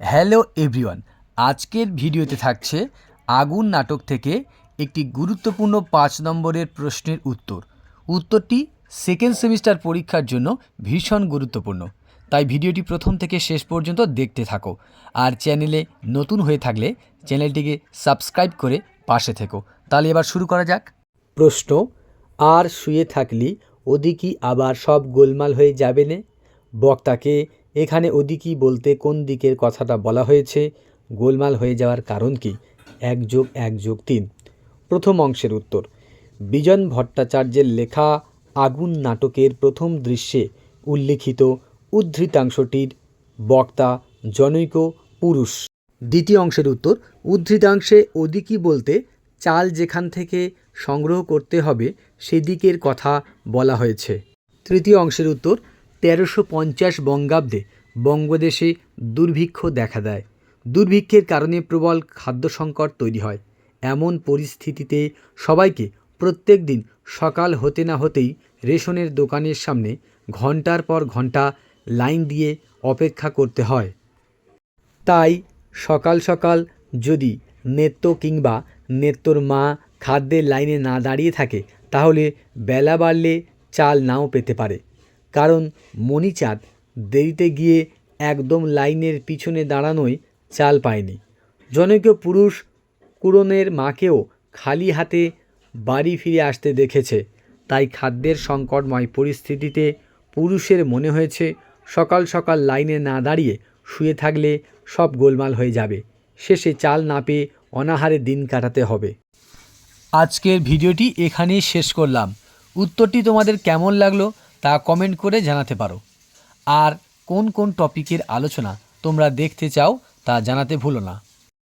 Hello everyone, আজকের ভিডিওতে থাকছে আগুন নাটক থেকে একটি গুরুত্বপূর্ণ পাঁচ নম্বরের প্রশ্নের উত্তর। উত্তরটি সেকেন্ড সেমিস্টার পরীক্ষার জন্য ভীষণ গুরুত্বপূর্ণ। তাই ভিডিওটি প্রথম থেকে শেষ পর্যন্ত দেখতে থাকো। আর চ্যানেলে নতুন হয়ে থাকলে চ্যানেলটিকে সাবস্ক্রাইব করে পাশে থেকো। তাহলে এবার শুরু করা যাক। প্রশ্ন, আর শুয়ে থাকলি ওদিকই আবার সব গোলমাল হয়ে যাবে না? বক্তাকে এখানে ওদিকই বলতে কোন দিকের কথাটা বলা হয়েছে, গোলমাল হয়ে যাওয়ার কারণ কি? এক যোগ এক যোগ তিন। প্রথম অংশের উত্তর। বিজন ভট্টাচার্যের লেখা আগুন নাটকের প্রথম দৃশ্যে উল্লিখিত উদ্ধৃতাংশটির বক্তা জনৈক পুরুষ। দ্বিতীয় অংশের উত্তর। উদ্ধৃতাংশে ওদিকই বলতে চাল যেখান থেকে সংগ্রহ করতে হবে, সেদিকের কথা বলা হয়েছে। তৃতীয় অংশের উত্তর। তেরোশো পঞ্চাশ বঙ্গাব্দে বঙ্গদেশে দুর্ভিক্ষ দেখা দেয়। দুর্ভিক্ষের কারণে প্রবল খাদ্য সংকট তৈরি হয়। এমন পরিস্থিতিতে সবাইকে প্রত্যেক দিন সকাল হতে না হতেই রেশনের দোকানের সামনে ঘণ্টার পর ঘণ্টা লাইন দিয়ে অপেক্ষা করতে হয়। তাই সকাল সকাল যদি নেত্য কিংবা নেত্যর মা খাদ্যের লাইনে না দাঁড়িয়ে থাকে, তাহলে বেলা বাড়লে চাল নাও পেতে পারে। কারণ মণিচাঁদ দেরিতে গিয়ে একদম লাইনের পিছনে দাঁড়ানোয় চাল পায়নি। জনৈক পুরুষ কুরনের মাকেও খালি হাতে বাড়ি ফিরে আসতে দেখেছে। তাই খাদ্যের সংকটময় পরিস্থিতিতে পুরুষের মনে হয়েছে, সকাল সকাল লাইনে না দাঁড়িয়ে শুয়ে থাকলে সব গোলমাল হয়ে যাবে। শেষে চাল না পেয়ে অনাহারে দিন কাটাতে হবে। আজকের ভিডিওটি এখানেই শেষ করলাম। উত্তরটি তোমাদের কেমন লাগল তা কমেন্ট করে জানাতে পারো। আর কোন কোন টপিকের আলোচনা তোমরা দেখতে চাও তা জানাতে ভুলো না।